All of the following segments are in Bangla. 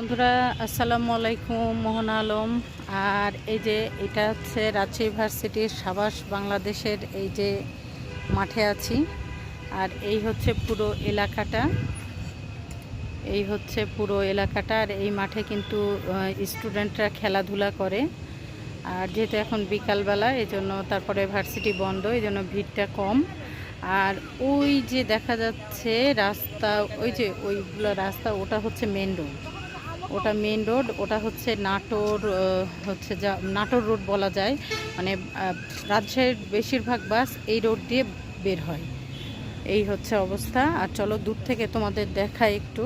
বন্ধুরা, আসসালামু আলাইকুম, মোহন আলম। আর এই যে এটা হচ্ছে রাজশাহী ভার্সিটির সাবাস বাংলাদেশের এই যে মাঠে আছি। আর এই হচ্ছে পুরো এলাকাটা। এই হচ্ছে পুরো এলাকাটা। আর এই মাঠে কিন্তু স্টুডেন্টরা খেলাধুলা করে। আর যেহেতু এখন বিকালবেলা এই জন্য তারপরে ভার্সিটি বন্ধ এই জন্য ভিড়টা কম। আর ওই যে দেখা যাচ্ছে রাস্তা, ওই যে ওইগুলো রাস্তা, ওটা হচ্ছে মেন রোড ওটা মেন রোড ওটা হচ্ছে নাটোর হচ্ছে যা নাটোর রোড বলা যায়। মানে রাজশাহীর বেশিরভাগ বাস এই রোড দিয়ে বের হয়। এই হচ্ছে অবস্থা। আর চলো দূর থেকে তোমাদের দেখাই একটু।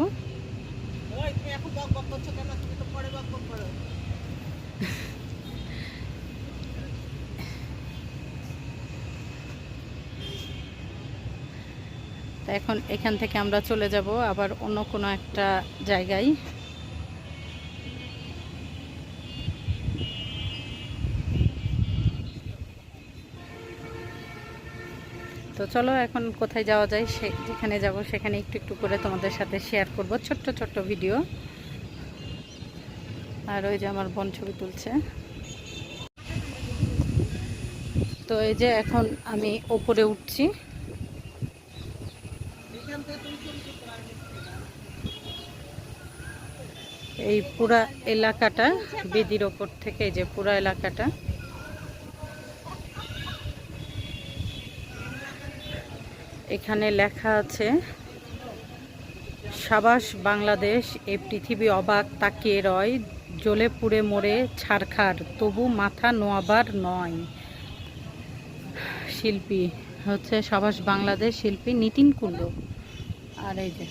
তা এখন এখান থেকে আমরা চলে যাব আবার অন্য কোনো একটা জায়গায়। তো চলো এখন কোথায় যাওয়া যায়, সে যেখানে যাব সেখানে একটু একটু করে তোমাদের সাথে শেয়ার করব। ছোট্ট ছোট্ট ভিডিও আর ওই যে আমার বোন ছবি তুলছে। তো এই যে এখন আমি ওপরে উঠছি। এই পুরা এলাকাটা বেদির ওপর থেকে, এই যে পুরা এলাকাটা। এখানে লেখা আছে, সাবাস বাংলাদেশ, এ পৃথিবী অবাক, তাকিয়ে রয়, জ্বলে পুড়ে মরে ছারখার, তবু মাথা নোয়াবার নয়। শিল্পী হচ্ছে সাবাস বাংলাদেশ শিল্পী নিতিন কুণ্ড আর এই যে,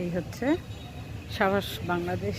এই হচ্ছে সাবাস বাংলাদেশ।